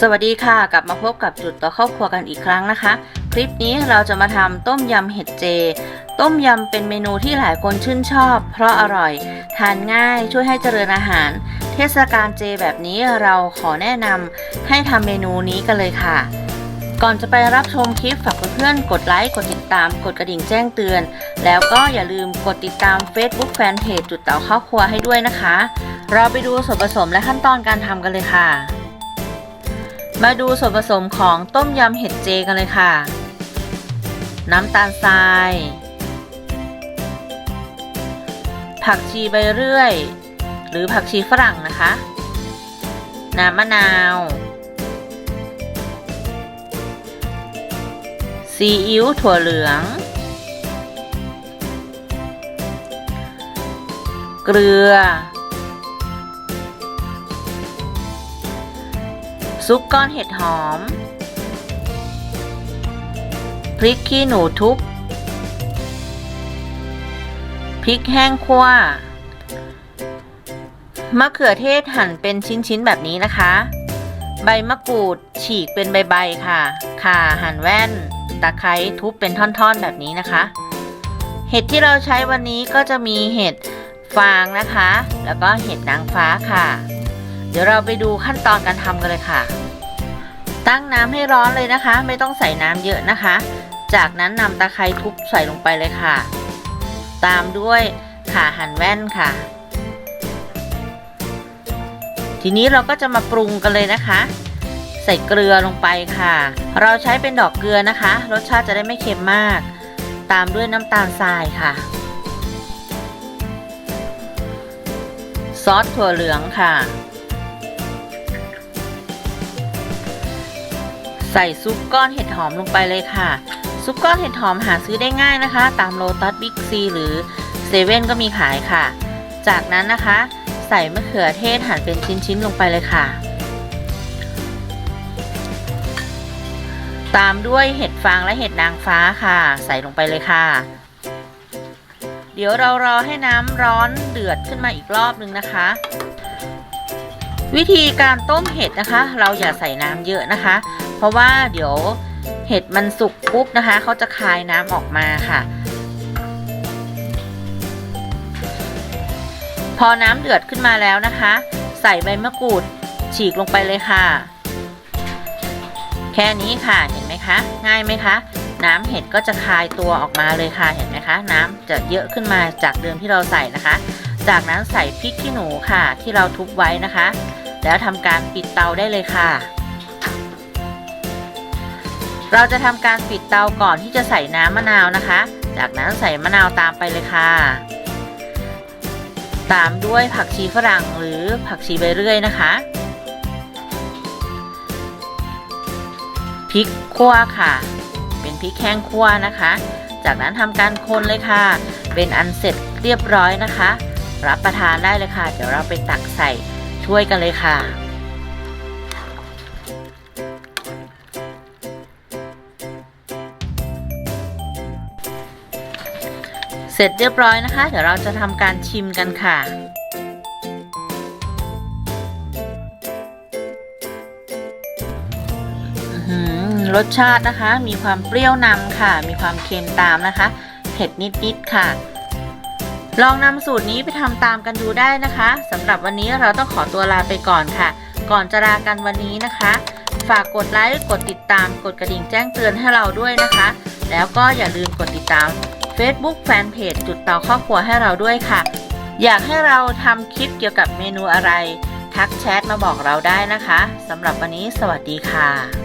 สวัสดีค่ะ กลับมาพบกับจุดต่อครอบครัวกันอีกครั้งนะคะ คลิปนี้เราจะมาทำต้มยำเห็ดเจ ต้มยำเป็นเมนูที่หลายคนชื่นชอบ เพราะอร่อย ทานง่ายช่วยให้เจริญอาหาร เทศกาลเจแบบนี้เราขอแนะนำให้ทำเมนูนี้กันเลยค่ะ ก่อนจะไปรับชมคลิปฝากเพื่อนๆกดไลค์กดติดตาม กดกระดิ่งแจ้งเตือน แล้วก็อย่าลืมกดติดตาม Facebook Fanpage จุดเต่าครอบครัวให้ด้วยนะคะ เราไปดูส่วนผสมและขั้นตอนการทำกันเลยค่ะ มาดูส่วนผสมของต้มยำเห็ดเจกันเลยค่ะ น้ำตาลทราย ผักชีใบเรื่อย หรือผักชีฝรั่งนะคะ น้ำมะนาว ซีอิ๊วถั่วเหลือง เกลือ ซุปก้อนเห็ดหอม พริกขี้หนูทุบ พริกแห้งคั่ว มะเขือเทศหั่นเป็นชิ้นๆแบบนี้นะคะ ใบมะกรูดฉีกเป็นใบๆค่ะ ข่าหั่นแว่น ตะไคร้ทุบเป็นท่อนๆแบบนี้นะคะ เห็ดที่เราใช้วันนี้ก็จะมีเห็ดฟางนะคะ แล้วก็เห็ดนางฟ้าค่ะ เดี๋ยวเราไปดูขั้นตอนการทำกันเลยค่ะ ตั้งน้ำให้ร้อนเลยนะคะ ไม่ต้องใส่น้ำเยอะนะคะ จากนั้นนำตะไคร้ทุบใส่ลงไปเลยค่ะ ตามด้วยข่าหั่นแว่นค่ะ ทีนี้เราก็จะมาปรุงกันเลยนะคะ ใส่เกลือลงไปค่ะ เราใช้เป็นดอกเกลือนะคะ รสชาติจะได้ไม่เค็มมาก ตามด้วยน้ำตาลทรายค่ะซอสถั่วเหลืองค่ะ ใส่ซุปก้อนเห็ดหอมลงไปเลยค่ะ ซุปก้อนเห็ดหอมหาซื้อได้ง่ายนะคะ ตามโลตัสบิ๊กซีหรือเซเว่นก็มีขายค่ะ จากนั้นนะคะ ใส่มะเขือเทศหั่นเป็นชิ้นๆลงไปเลยค่ะ ตามด้วยเห็ดฟางและเห็ดนางฟ้าค่ะ ใส่ลงไปเลยค่ะ เดี๋ยวเรารอให้น้ำร้อนเดือดขึ้นมาอีกรอบนึงนะคะวิธีการต้มเห็ดนะคะ เราอย่าใส่น้ำเยอะนะคะ เพราะว่าเดี๋ยวเห็ดมันสุกปุ๊บนะคะเขาจะคายน้ำออกมาค่ะ พอน้ำเดือดขึ้นมาแล้วนะคะ ใส่ใบมะกรูดฉีกลงไปเลยค่ะ แค่นี้ค่ะเห็นไหมคะ ง่ายไหมคะ น้ำเห็ดก็จะคายตัวออกมาเลยค่ะเห็นไหมคะ น้ำจะเยอะขึ้นมาจากเดิมที่เราใส่นะคะ จากนั้นใส่พริกขี้หนูค่ะ ที่เราทุบไว้นะคะ แล้วทำการปิดเตาได้เลยค่ะ เราจะทำการปิดเตาก่อนที่จะใส่น้ำมะนาวนะคะ จากนั้นใส่มะนาวตามไปเลยค่ะ ตามด้วยผักชีฝรั่งหรือผักชีใบเรื่อยนะคะพริกคั่วค่ะ เป็นพริกแห้งคั่วนะคะ จากนั้นทำการคนเลยค่ะ เป็นอันเสร็จเรียบร้อยนะคะ รับประทานได้เลยค่ะ เดี๋ยวเราไปตักใส่ถ้วยกันเลยค่ะ เสร็จเรียบร้อยนะคะ เดี๋ยวเราจะทำการชิมกันค่ะ รสชาตินะคะ มีความเปรี้ยวนำค่ะ มีความเค็มตามนะคะ เผ็ดนิดๆค่ะ ลองนำสูตรนี้ไปทำตามกันดูได้นะคะสำหรับวันนี้เราต้องขอตัวลาไปก่อนค่ะ ก่อนจะลากันวันนี้นะคะ ฝากกดไลค์ กดติดตาม กดกระดิ่งแจ้งเตือนให้เราด้วยนะคะ แล้วก็อย่าลืมกดติดตาม Facebook Fanpage จุดเตาครอบครัวให้เราด้วยค่ะ อยากให้เราทำคลิปเกี่ยวกับเมนูอะไร ทักแชทมาบอกเราได้นะคะสำหรับวันนี้สวัสดีค่ะ